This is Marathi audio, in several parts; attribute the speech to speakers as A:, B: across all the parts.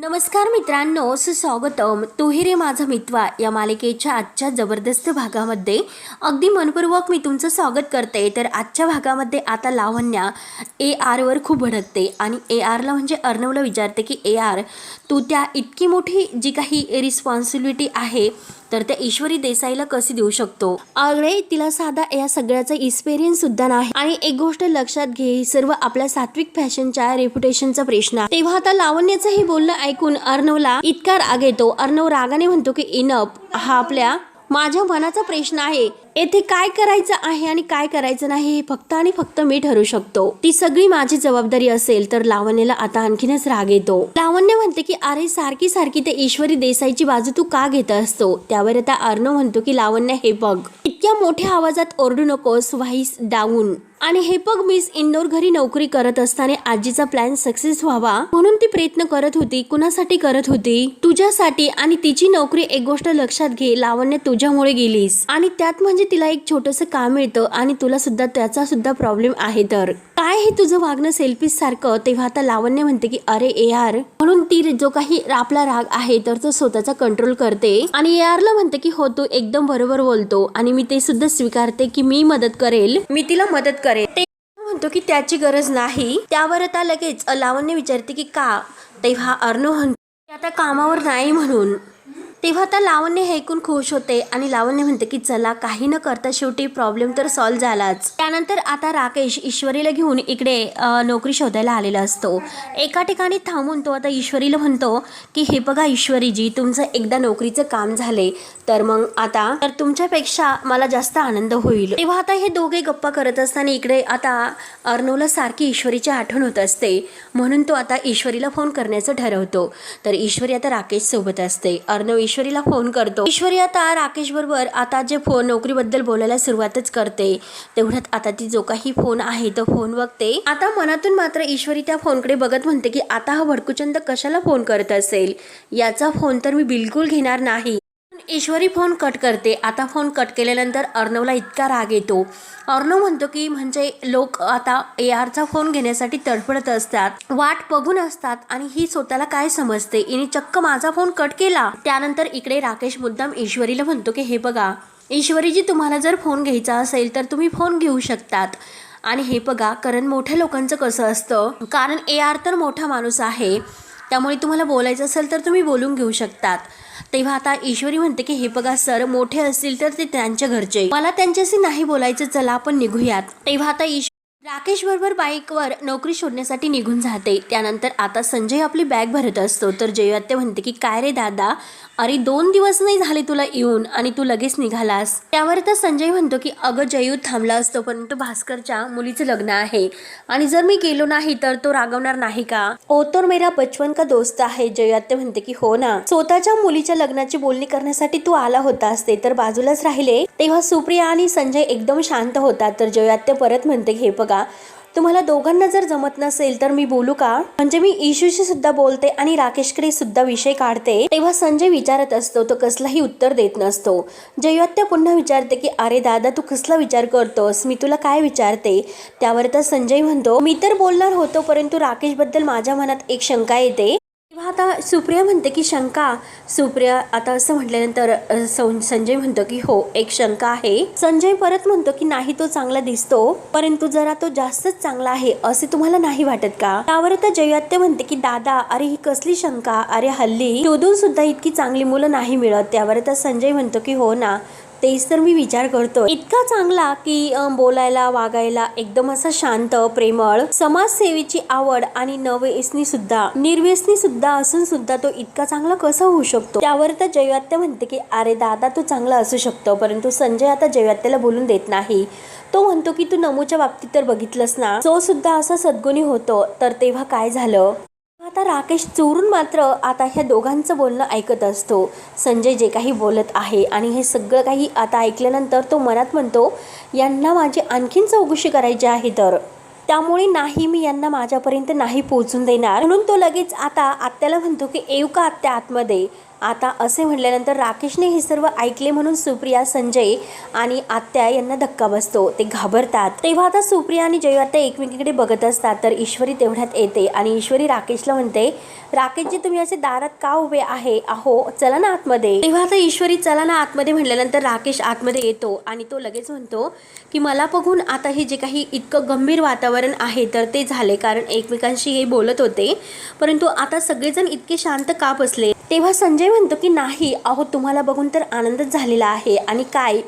A: नमस्कार मित्रांनो सुस्वागतम. तुही रे माझा मित्वा या मालिकेच्या आजच्या जबरदस्त भागामध्ये. अगदी मनपूर्वक मी तुमचं स्वागत करते. तर आजच्या भागामध्ये आता लावण्या ए आरवर खूप भडकते. आणि ए आरला म्हणजे अर्णवला विचारते की ए आर तू त्या इतकी मोठी जी काही रिस्पॉन्सिबिलिटी आहे तर त्या ईश्वरी देसाईला कसे देऊ शकतो? अगळे तिला साधा या सगळ्याचा एक्सपिरियन्स सुद्धा नाही. आणि एक गोष्ट लक्षात घे सर्व आपल्या सात्विक फॅशनच्या रेप्युटेशनचा प्रश्न आहे. तेव्हा आता लावण्याचं हे बोलणं ऐकून अर्णवला इतका राग येतो. अर्णव रागाने म्हणतो की इनप हा आपल्या माझ्या मनाचा प्रश्न आहे. येथे काय करायचं आहे आणि काय करायचं नाही हे फक्त आणि फक्त मी ठरू शकतो. ती सगळी माझी जबाबदारी असेल तर लावण्याला आता आणखीनच राग येतो. लावण्य म्हणते की अरे सारखी सारखी ते ईश्वरी देसाईची बाजू तू का घेत असतो? त्यावर आता अर्णव म्हणतो की लावण्य हे बघ. इतक्या मोठ्या आवाजात ओरडू नकोस व्हाईस डाऊन. आणि हे बघ मिस इंदोर घरी नोकरी करत असताना आजीचा प्लॅन सक्सेस व्हावा म्हणून ती प्रयत्न करत होती कुणासाठी करत होती? तुझ्यासाठी आणि तिची नोकरी एक गोष्ट लक्षात घे लावण्य तुझ्यामुळे गेलीस. आणि त्यात म्हणजे तिला एक छोटस काम मिळतं आणि तुला सुद्धा त्याचा सुद्धा प्रॉब्लेम आहे तर. काय हे तुझं वागणं सेल्फीस सारखं? तेव्हा आता लावण्य म्हणते की अरे ए आर. म्हणून ती जो काही आपला राग आहे तर तो स्वतःचा कंट्रोल करते. आणि ए आरला म्हणते की हो तू एकदम बरोबर बोलतो. आणि मी ते सुद्धा स्वीकारते की मी मदत करेल. मी तिला मदत करेल ते म्हणतो की त्याची गरज नाही. त्यावर आता लगेच लावण्य विचारते की का? तेव्हा अर्णव म्हणतो आता कामावर नाही म्हणून. तेव्हा आता लावण्य हे ऐकून खुश होते आणि लावण्य म्हणते की चला काही न करता शेवटी प्रॉब्लेम तर सॉल्व्ह झालाच. त्यानंतर आता राकेश ईश्वरीला घेऊन इकडे नोकरी शोधायला आलेला असतो. एका ठिकाणी थांबून तो आता ईश्वरीला म्हणतो की हे बघा ईश्वरीजी तुमचं एकदा नोकरीचं काम झाले तर मग आता तर तुमच्यापेक्षा मला जास्त आनंद होईल. तेव्हा आता हे दोघे गप्पा करत असताना इकडे आता अर्णवला सारखी ईश्वरीची आठवण होत असते. म्हणून तो आता ईश्वरीला फोन करण्याचं ठरवतो. तर ईश्वरी आता राकेश सोबत असते. अर्णव ऐश्वरीला फोन करतो. ईश्वरी आता राकेश बरोबर आता जे फोन नोकरीबद्दल बोलायला सुरुवातच करते. तेवढ्यात आता ती जो काही फोन आहे तो फोन बघते. आता मनातून मात्र ईश्वरी त्या फोनकडे बघत म्हणते की आता हा भडकुचंद कशाला फोन करत असेल? याचा फोन तर मी बिलकुल घेणार नाही. ईश्वरी फोन कट करते. आता फोन कट केल्यानंतर अर्णवला इतका राग येतो. अर्णव म्हणतो की म्हणजे लोक आता ए आरचा फोन घेण्यासाठी तडफडत असतात. वाट बघून असतात आणि ही स्वतःला काय समजते? हिने चक्क माझा फोन कट केला. त्यानंतर इकडे राकेश मुद्दाम ईश्वरीला म्हणतो की हे बघा ईश्वरीजी तुम्हाला जर फोन घ्यायचा असेल तर तुम्ही फोन घेऊ शकतात. आणि हे बघा कारण मोठ्या लोकांचं कसं असतं? कारण ए आर तर मोठा माणूस आहे. त्यामुळे तुम्हाला बोलायचं असेल तर तुम्ही बोलून घेऊ शकतात. तेव्हा आता ईश्वरी म्हणते की हे बघा सर मोठे असतील तर ते त्यांच्या घरचे. मला त्यांच्याशी नाही बोलायचं चला आपण निघूयात. तेव्हा आता ईश्वर राकेश बरोबर बाईकवर नोकरी शोधण्यासाठी निघून जाते. त्यानंतर आता संजय आपली बॅग भरत असतो. तर जयवत्य म्हणते की काय रे दादा? अरे दोन दिवस नाही झाले तुला येऊन आणि तू लगेच निघालास. त्यावर तर संजय म्हणतो की अगं जयू थांबला असतो परंतु भास्करच्या मुलीचं लग्न आहे. आणि जर मी गेलो नाही तर तो रागवणार नाही का? ओ तर मेरा बचपन का दोस्त आहे? जयात्य म्हणते की हो ना. स्वतःच्या मुलीच्या लग्नाची बोलणी करण्यासाठी तू आला होतास ते तर बाजूलाच राहिले. तेव्हा सुप्रिया आणि संजय एकदम शांत होता तर जयात्य परत म्हणते हे बघ तुम्हाला दोघांना जर जमत नसेल तर मी बोलू का? म्हणजे मी इशूशी सुद्धा बोलते आणि राकेशकडे सुद्धा विषय काढते. तेव्हा संजय विचारत असतो तो कसलाही उत्तर देत नसतो. जयवत्या पुन्हा विचारते की अरे दादा तू कसला विचार करतोस? मी तुला काय विचारते? त्यावर तर संजय म्हणतो मी तर बोलणार होतो परंतु राकेशबद्दल माझ्या मनात एक शंका येते. तेव्हा आता सुप्रिया म्हणते की शंका. सुप्रिया आता असं म्हटल्यानंतर सं- संजय म्हणतो की हो एक शंका आहे. संजय परत म्हणतो की नाही तो चांगला दिसतो परंतु जरा तो जास्तच चांगला आहे असे तुम्हाला नाही वाटत का? त्यावर आता जयात्य म्हणते की दादा अरे ही कसली शंका अरे हल्ली. शोधून सुद्धा इतकी चांगली मुलं नाही मिळत. त्यावर आता संजय म्हणतो की हो ना तेच तर मी विचार करतो इतका चांगला की बोलायला वागायला एकदम असा शांत प्रेमळ समाजसेवेची आवड आणि नवव्यसनी सुद्धा निर्व्यसनी सुद्धा असून सुद्धा तो इतका चांगला कसा होऊ शकतो? त्यावर तर जयवात्या म्हणते की अरे दादा तो चांगला असू शकतो परंतु संजय आता जयवात्याला बोलून देत नाही. तो म्हणतो की तू नमूच्या बाबतीत तर बघितलंस ना? तो सुद्धा असा सद्गुणी होतो तर तेव्हा काय झालं? आता राकेश चोरून मात्र आता ह्या दोघांचं बोलणं ऐकत असतो. संजय जे काही बोलत आहे आणि हे सगळं काही आता ऐकल्यानंतर तो मनात म्हणतो यांना माझी आणखीन चौकशी करायची आहे तर. त्यामुळे नाही मी यांना माझ्यापर्यंत नाही पोहोचून देणार. म्हणून तो लगेच आता आत्याला म्हणतो की येऊ का आत्या आतमध्ये? आता असे म्हटल्यानंतर राकेशने हे सर्व ऐकले म्हणून सुप्रिया संजय आणि आत्या यांना धक्का बसतो. ते घाबरतात. तेव्हा आता सुप्रिया आणि जय आत्या एकमेकीकडे बघत असतात. तर ईश्वरी तेवढ्यात येते आणि ईश्वरी राकेशला म्हणते राकेशजी तुम्ही असे दारात का उभे आहे? अहो चला ना आतमध्ये. तेव्हा आता ईश्वरी चला ना आतमध्ये. म्हटल्यानंतर राकेश आतमध्ये येतो आणि तो लगेच म्हणतो की मला बघून आता हे जे काही इतकं गंभीर वातावरण आहे तर ते झाले. कारण एकमेकांशी हे बोलत होते. परंतु आता सगळेजण इतके शांत का बसले? तेव्हा संजय म्हणतो की नाही अहो तुम्हाला बघून तर आनंदच झालेला आहे. आणि काय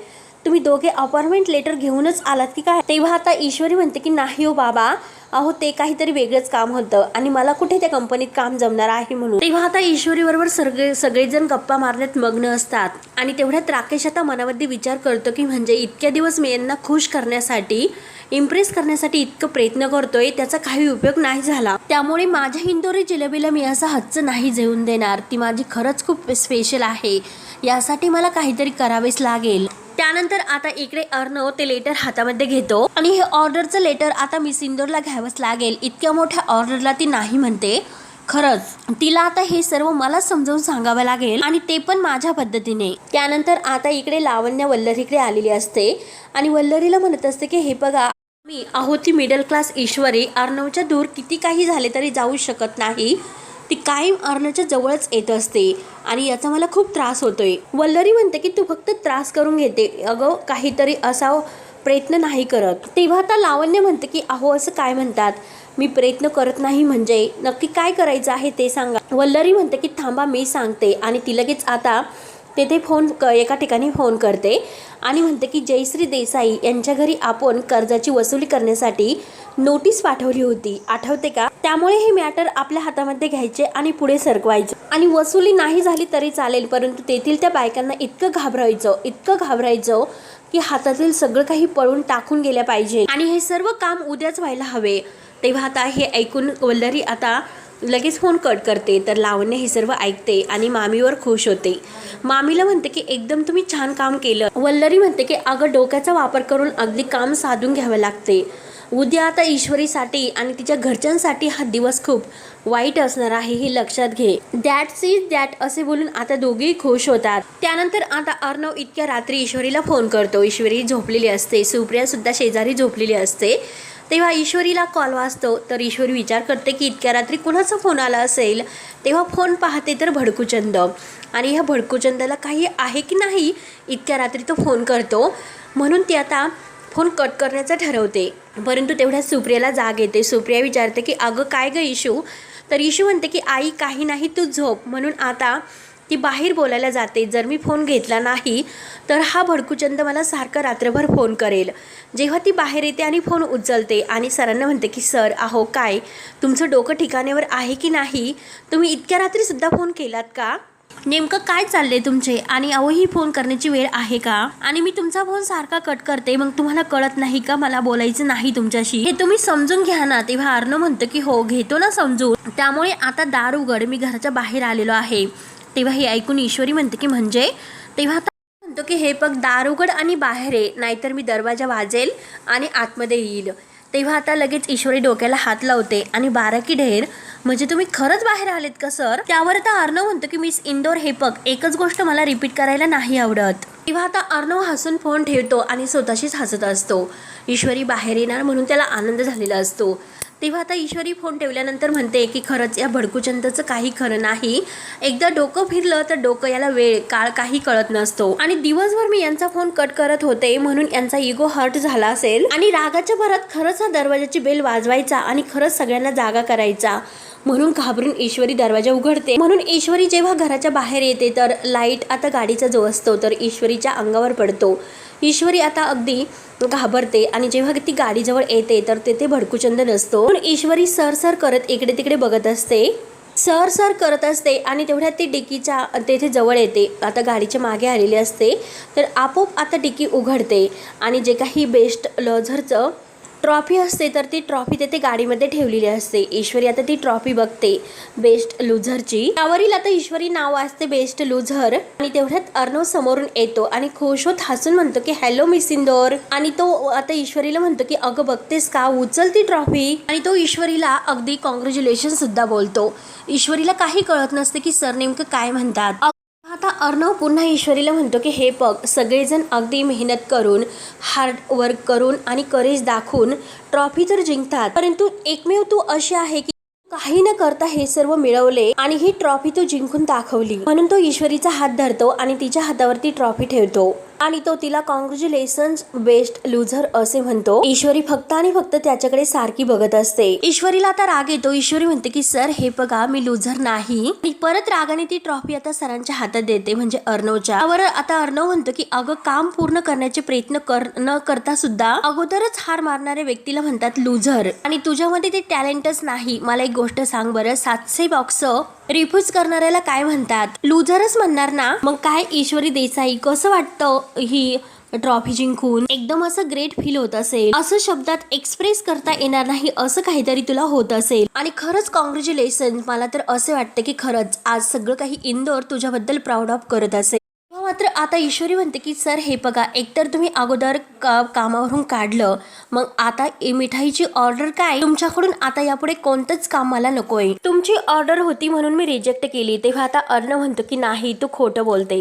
A: तुम्ही दोघे अपॉइंटमेंट लेटर घेऊनच आलात की काय? तेव्हा आता ईश्वरी म्हणते की नाही हो बाबा अहो ते काहीतरी वेगळंच काम होतं आणि मला कुठे त्या कंपनीत काम जमणार आहे म्हणून. तेव्हा आता ईश्वरी बरोबर सगळे सगळेजण गप्पा मारण्यात मग्न असतात. आणि तेवढ्यात राकेश आता मनामध्ये विचार करतो की म्हणजे इतक्या दिवस मी यांना खुश करण्यासाठी इम्प्रेस करण्यासाठी इतकं प्रयत्न करतोय त्याचा काही उपयोग नाही झाला. त्यामुळे माझ्या इंदोरी जिलेबीला मी असा हच्च नाही जेवून देणार. ती माझी खरंच खूप स्पेशल आहे. यासाठी मला काहीतरी करावेच लागेल. त्यानंतर आता इकडे अर्णव ते लेटर हातामध्ये घेतो. आणि हे ऑर्डरचं लेटर आता मी सिंदूरला घ्यावंच लागेल. इतक्या मोठ्या ऑर्डरला ती नाही म्हणते. खरंच तिला आता हे सर्व मला समजावून सांगावं लागेल आणि ते पण माझ्या पद्धतीने. त्यानंतर आता इकडे लावण्या वल्लरीकडे आलेली असते. आणि वल्लरीला म्हणत असते की हे बघा मी आहो ती मिडल क्लास ईश्वरी. अर्णवच्या दूर किती काही झाले तरी जाऊ शकत नाही. ती कायम अर्णवच्या जवळच येत असते आणि याचा मला खूप त्रास होतोय. वल्लरी म्हणते की तू फक्त त्रास करून घेते. अगं काहीतरी असा प्रयत्न नाही करत. तेव्हा आता लावण्य म्हणते की अहो असं काय म्हणतात? मी प्रयत्न करत नाही म्हणजे. नक्की काय करायचं आहे ते सांगा. वल्लरी म्हणते की थांबा मी सांगते. आणि ती लगेच आता तेथे फोन क एका ठिकाणी फोन करते. आणि म्हणते की जयश्री देसाई यांच्या घरी आपण कर्जाची वसुली करण्यासाठी नोटीस पाठवली होती. आठवते का? त्यामुळे हे मॅटर आपल्या हातामध्ये घ्यायचे आणि पुढे सरकवायचे. आणि वसुली नाही झाली तरी चालेल परंतु तेथील त्या बायकांना इतकं घाबरायचं इतकं घाबरायचं की हातातील सगळं काही पळून टाकून गेल्या पाहिजे. आणि हे सर्व काम उद्याच व्हायला हवे. तेव्हा आता हे ऐकून वल्लरी आता लगेच फोन कट करते. तर लावण्य हे सर्व ऐकते आणि मामीवर खुश होते. मामीला म्हणते की एकदम तुम्ही छान काम केलं. वल्लरी म्हणते की अगं डोक्याचा वापर करून अगदी काम साधून घ्यावं लागते. उद्या आता ईश्वरीसाठी आणि तिच्या घरच्यांसाठी हा दिवस खूप वाईट असणार आहे हे लक्षात घे. दॅट इज दॅट असे बोलून आता दोघेही खुश होतात. त्यानंतर आता अर्णव इतक्या रात्री ईश्वरीला फोन करतो. ईश्वरी झोपलेली असते. सुप्रिया सुद्धा शेजारी झोपलेली असते. तेव्हा ईश्वरीला कॉल वाजतो. तर ईश्वरी विचार करते की इतक्या रात्री कुणाचा फोन आला असेल? तेव्हा फोन पाहते तर भडकूचंद. आणि ह्या भडकूचंदाला काही आहे की नाही? इतक्या रात्री तो फोन करतो. म्हणून ती आता फोन कट करण्याचं ठरवते. परंतु तेवढ्या सुप्रियाला जाग येते. सुप्रिया विचारते की अगं काय गं इशू? तर इशू म्हणते की आई काही नाही तू झोप. म्हणून आता ती बाहेर बोलायला जाते. जर मी फोन घेतला नाही तर हा भडकूचंद मला सारखं रात्रभर फोन करेल. जेव्हा ती बाहेर येते आणि फोन उचलते आणि सरांना म्हणते की सर अहो काय? तुमचं डोकं ठिकाण्यावर आहे की नाही? तुम्ही इतक्या रात्रीसुद्धा फोन केलात का? नेमकं काय चाललंय तुमचे? आणि अहो ही फोन करण्याची वेळ आहे का? आणि मी तुमचा फोन सारखा कट करते मग तुम्हाला कळत नाही का? मला बोलायचं नाही तुमच्याशी. हे तुम्ही समजून घ्या ना. तेव्हा अर्णव म्हणतं की हो घेतो ना समजून. त्यामुळे आता दार उघड मी घराच्या बाहेर आलेलो आहे. तेव्हा हे ऐकून ईश्वरी म्हणते की म्हणजे? तेव्हा आता म्हणतो की हे बघ दार उघड आणि बाहेर ये नाहीतर मी दरवाजा वाजेल आणि आतमध्ये येईल. तेव्हा आता लगेच ईश्वरी डोक्याला हात लावते आणि बाराकी ढेर म्हणजे तुम्ही खरंच बाहेर आलेत का सर? त्यावर आता अर्णव म्हणतो की मिस इंदोर हे बघ एकच गोष्ट मला रिपीट करायला नाही आवडत. तेव्हा आता अर्णव हसून फोन ठेवतो आणि स्वतःशीच हसत असतो. ईश्वरी बाहेर येणार म्हणून त्याला आनंद झालेला असतो. तेव्हा आता ईश्वरी फोन ठेवल्यानंतर म्हणते की खरंच या भडकुचंदाचं काही खरं नाही. एकदा डोकं फिरलं तर डोकं याला वेळ काळ काही कळत नसतो. आणि दिवसभर मी यांचा फोन कट करत होते म्हणून यांचा इगो हर्ट झाला असेल. आणि रागाच्या भरात खरंच हा दरवाजाची बेल वाजवायचा आणि खरंच सगळ्यांना जागा करायचा. म्हणून घाबरून ईश्वरी दरवाजा उघडते. म्हणून ईश्वरी जेव्हा घराच्या बाहेर येते तर लाइट आता गाडीचा जो असतो तर ईश्वरीच्या अंगावर पडतो. ईश्वरी आता अगदी घाबरते आणि जेव्हा ती गाडीजवळ येते तर तेथे भडकूचंद नसतो. पण ईश्वरी सर सर करत इकडे तिकडे बघत असते. सर सर करत असते आणि तेवढ्यात ती डिकीच्या तेथे जवळ येते. आता गाडीच्या मागे आलेली असते तर आपोआप आता डिकी उघडते आणि जे काही बेस्ट लझरचं ट्रॉफी असते तर ती ट्रॉफी तेथे गाडीमध्ये ठेवलेली असते. ईश्वरी आता ती ट्रॉफी बघते. बेस्ट लुझरची. त्यावरील आता ईश्वरी नाव असते बेस्ट लुझर. आणि तेवढ्यात अर्णव समोरून येतो आणि खुश होत हसून म्हणतो की हॅलो मिस इंदोर आणि तो आता ईश्वरीला म्हणतो की अगं बघतेस का उचल ती ट्रॉफी. आणि तो ईश्वरीला अगदी कॉंग्रॅच्युलेशन सुद्धा बोलतो. ईश्वरीला काही कळत नसते की सर नेमकं काय म्हणतात. आता अर्णव पुन्हा ईश्वरीला म्हणतो की हे बघ सगळेजण अगदी मेहनत करून हार्ड वर्क करून आणि करेज दाखवून ट्रॉफी तर जिंकतात. परंतु एकमेव तू अशी आहे की काही न करता हे सर्व मिळवले आणि ही ट्रॉफी तो जिंकून दाखवली. म्हणून तो ईश्वरीचा हात धरतो आणि तिच्या हातावरती ट्रॉफी ठेवतो. आणि तो तिला कॉंग्रॅच्युलेशन बेस्ट लुझर असे म्हणतो. ईश्वरी फक्त आणि फक्त त्याच्याकडे सारखी बघत असते. ईश्वरीला आता राग येतो. ईश्वरी म्हणते की सर हे बघा मी लुझर नाही. परत रागाने ती ट्रॉफी आता सरांच्या हातात देते म्हणजे अर्णवच्या. त्यावर आता अर्णव म्हणतो की अगं काम पूर्ण करण्याचे प्रयत्न कर न करता सुद्धा अगोदरच हार मारणाऱ्या व्यक्तीला म्हणतात लुझर आणि तुझ्यामध्ये ते टॅलेंटच नाही. मला एक गोष्ट सांग बरं. सातशे बॉक्स रिफ्यूज करणाऱ्याला काय म्हणतात? लुझरच म्हणणार ना? मग काय ईश्वरी देसाई? कसं वाटतं ही ट्रॉफी जिंकून? एकदम असं ग्रेट फील होत असेल. असं शब्दात एक्सप्रेस करता येणार नाही असं काहीतरी तुला होत असेल. आणि खरंच कॉंग्रॅच्युलेशन मला तर असे वाटतं की खरंच आज सगळं काही इंदोर तुझ्याबद्दल प्राऊड ऑफ करत असेल. मात्र आता ईश्वरी म्हणते की सर हे बघा एकतर तुम्ही अगोदर का कामावरून काढलं मग आता मिठाईची ऑर्डर काय? तुमच्याकडून आता यापुढे कोणतंच काम मला नकोय. तुमची ऑर्डर होती म्हणून मी रिजेक्ट केली तेव्हा आता अर्ण म्हणतो की नाही तू खोटं बोलते.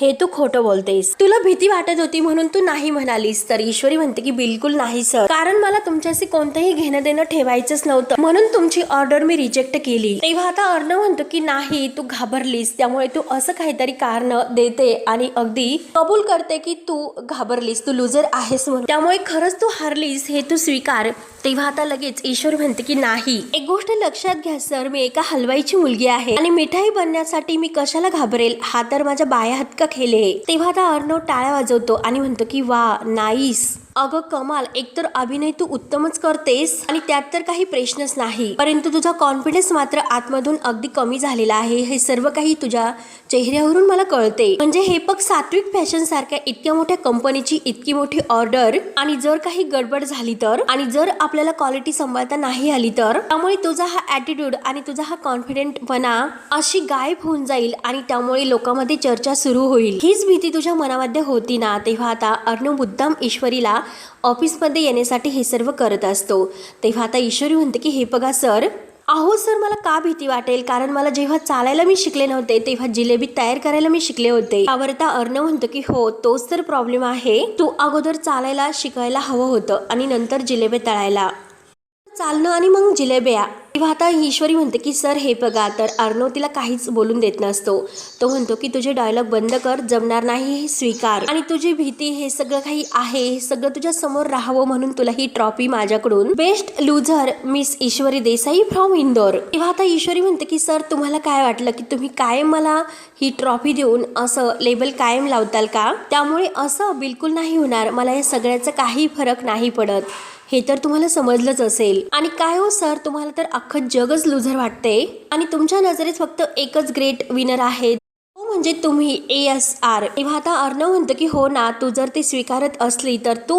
A: हे तू खोटं बोलतेस. तुला भीती वाटत होती म्हणून तू नाही म्हणालीस. तर ईश्वरी म्हणते की बिलकुल नाही सर. कारण मला तुमच्याशी कोणतंही घेणं देणं ठेवायचंच नव्हतं म्हणून तुमची ऑर्डर मी रिजेक्ट केली. तेव्हा आता अर्ण म्हणतो की नाही तू घाबरलीस त्यामुळे तू असं काहीतरी कारण देते आणि अगदी कबूल करते की तू घाबरलीस तू लुजर आहेस म्हणून. त्यामुळे खरंच तू हारलीस हे तू स्वीकार. तेव्हा आता लगेच ईश्वर म्हणते की नाही. एक गोष्ट लक्षात घ्या सर मी एका हलवाईची मुलगी आहे आणि मिठाई बनण्यासाठी मी कशाला घाबरेल? हा तर माझ्या बाया हात खेले तेव्हा आता अर्णव टाळ्या वाजवतो आणि म्हणतो की वा नाईस. अगं कमाल एकतर अभिनय तू उत्तमच करतेस आणि त्यात तर काही प्रश्नच नाही. परंतु तुझा कॉन्फिडन्स मात्र आतमधून अगदी कमी झालेला आहे. हे सर्व काही तुझ्या चेहऱ्यावरून मला कळते. म्हणजे हे पग सात्विक फॅशन सारख्या इतक्या मोठ्या कंपनीची इतकी मोठी ऑर्डर आणि जर काही गडबड झाली तर? आणि जर आपल्याला क्वालिटी सांभाळता नाही आली तर? त्यामुळे तुझा हा ॲटिट्यूड आणि तुझा हा कॉन्फिडेंटपणा अशी गायब होऊन जाईल आणि त्यामुळे लोकांमध्ये चर्चा सुरू होईल. हीच भीती तुझ्या मनामध्ये होती ना? तेव्हा आता अर्णव मुद्दाम ईश्वरीला ऑफिसमध्ये येण्यासाठी हे सर्व करत असतो. तेव्हा आता ईश्वरी म्हणते की हे बघा सर अहो सर मला का भीती वाटेल? कारण मला जेव्हा चालायला मी शिकले नव्हते तेव्हा जिलेबी तयार करायला मी शिकले होते. त्यावर आता अर्णव म्हणतो की हो तोच तर प्रॉब्लेम आहे. तू अगोदर चालायला शिकायला हवं होतं आणि नंतर जिलेबी तळायला. चालणं आणि मग जिलेब्या. तेव्हा आता ईश्वरी म्हणते की सर हे बघा तर अर्णव तिला काहीच बोलून देत नसतो. तो म्हणतो की तुझे डायलॉग बंद कर जमणार नाही हे स्वीकार. आणि तुझी भीती हे सगळं काही आहे हे सगळं तुझ्या समोर राहावं म्हणून तुला ही ट्रॉफी माझ्याकडून. Best loser miss Ishwari Desai from Indore. तेव्हा आता ईश्वरी म्हणते की सर तुम्हाला काय वाटलं की तुम्ही कायम मला ही ट्रॉफी देऊन असं लेबल कायम लावताल का? त्यामुळे असं बिलकुल नाही होणार. मला या सगळ्याचा काही फरक नाही पडत. हे तर तुम्हाला समजलंच असेल. आणि काय हो सर? तुम्हाला तर अख्खं जगच लुझर वाटते. आणि तुमच्या नजरेत फक्त एकच ग्रेट विनर आहे. हो म्हणजे तुम्ही ए एस आर तेव्हा आता अर्णव म्हणतो की हो ना तू जर ते स्वीकारत असली तर तू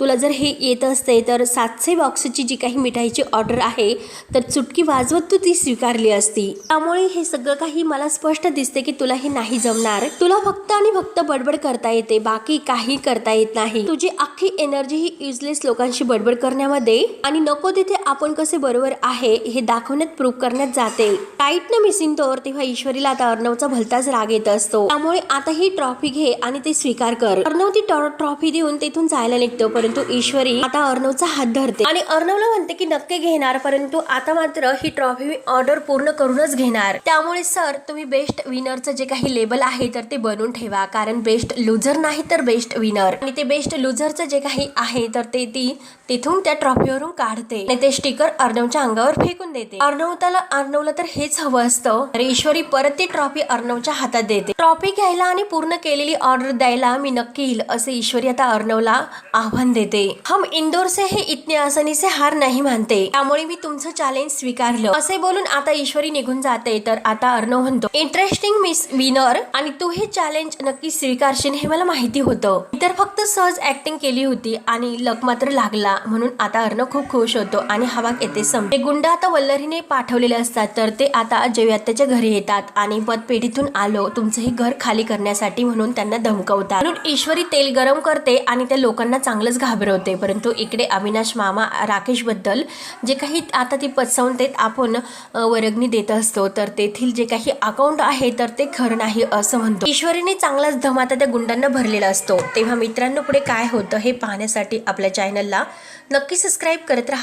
A: तुला जर हे येत असते तर सातशे बॉक्सची जी काही मिठाईची ऑर्डर आहे तर चुटकी वाजवत तू ती स्वीकारली असती. त्यामुळे हे सगळं काही मला स्पष्ट दिसते की तुला हे नाही जमणार. तुला फक्त आणि फक्त बडबड करता येते बाकी काही करता येत नाही. तुझी अख्खी एनर्जी ही युजलेस लोकांशी बडबड करण्यामध्ये आणि नको तिथे आपण कसे बरोबर आहे हे दाखवण्यात प्रूव्ह करण्यात जाते. टाईट न मिसिंग तोवर तेव्हा ईश्वरीला आता अर्णवचा भलताच राग येत असतो. त्यामुळे आता ही ट्रॉफी घे आणि ते स्वीकार कर. अर्णव ती ट्रॉफी देऊन तेथून जायला निघतो. परंतु ईश्वरी आता अर्णवचा हात धरते. आणि अर्णवला म्हणते की नक्की घेणार परंतु आता मात्र ही ट्रॉफी मी ऑर्डर पूर्ण करूनच घेणार. त्यामुळे सर तुम्ही बेस्ट विनरचं जे काही लेबल आहे तर ते बनवून ठेवा. कारण बेस्ट लुझर नाही तर बेस्ट विनर. आणि ते बेस्ट लुझरचं जे काही आहे तर ते ती तिथून त्या ट्रॉफीवरून काढते. आणि ते स्टिकर अर्णवच्या अंगावर फेकून देते. अर्णव त्याला अर्णवला तर हेच हवं असतं. तर ईश्वरी परत ती ट्रॉफी अर्णवच्या हातात देते. ट्रॉफी घ्यायला आणि पूर्ण केलेली ऑर्डर द्यायला मी नक्की येईल असे ईश्वरी आता अर्णवला आव्हान देते. हम इंदोर से हे इतने आसानी से हार नाही मानते. त्यामुळे मी तुमचं चॅलेंज स्वीकारलं. असे बोलून आता ईश्वरी निघून जाते तर आता अर्णव म्हणतो इंटरेस्टिंग मिस विनर आणि तू हे चॅलेंज नक्की स्वीकारशील हे मला माहिती होतं. मी तर फक्त सहज ऍक्टिंग केली होती आणि लक मात्र लागला. म्हणून आता अर्णव खूप खुश होतो आणि हवा येते सम. ते गुंड आता वल्लरीने पाठवलेले असतात तर ते आता जेव्हा त्याच्या घरी येतात आणि पतपेढीतून आले तुमचंही घर खाली करण्यासाठी म्हणून त्यांना धमकवतात. म्हणून ईश्वरी तेल गरम करते आणि त्या लोकांना चांगलंच घाबरवते. परंतु इकडे अविनाश मामा राकेशबद्दल जे काही आता ती पचवून देत आपण वर्गणी देत असतो तर तेथील जे काही अकाउंट आहे तर ते खरं नाही असं म्हणतो. ईश्वरीने चांगलाच धम आता त्या गुंडांना भरलेला असतो. तेव्हा मित्रांनो पुढे काय होतं हे पाहण्यासाठी आपल्या चॅनलला नक्की सबस्क्राईब करत राहा.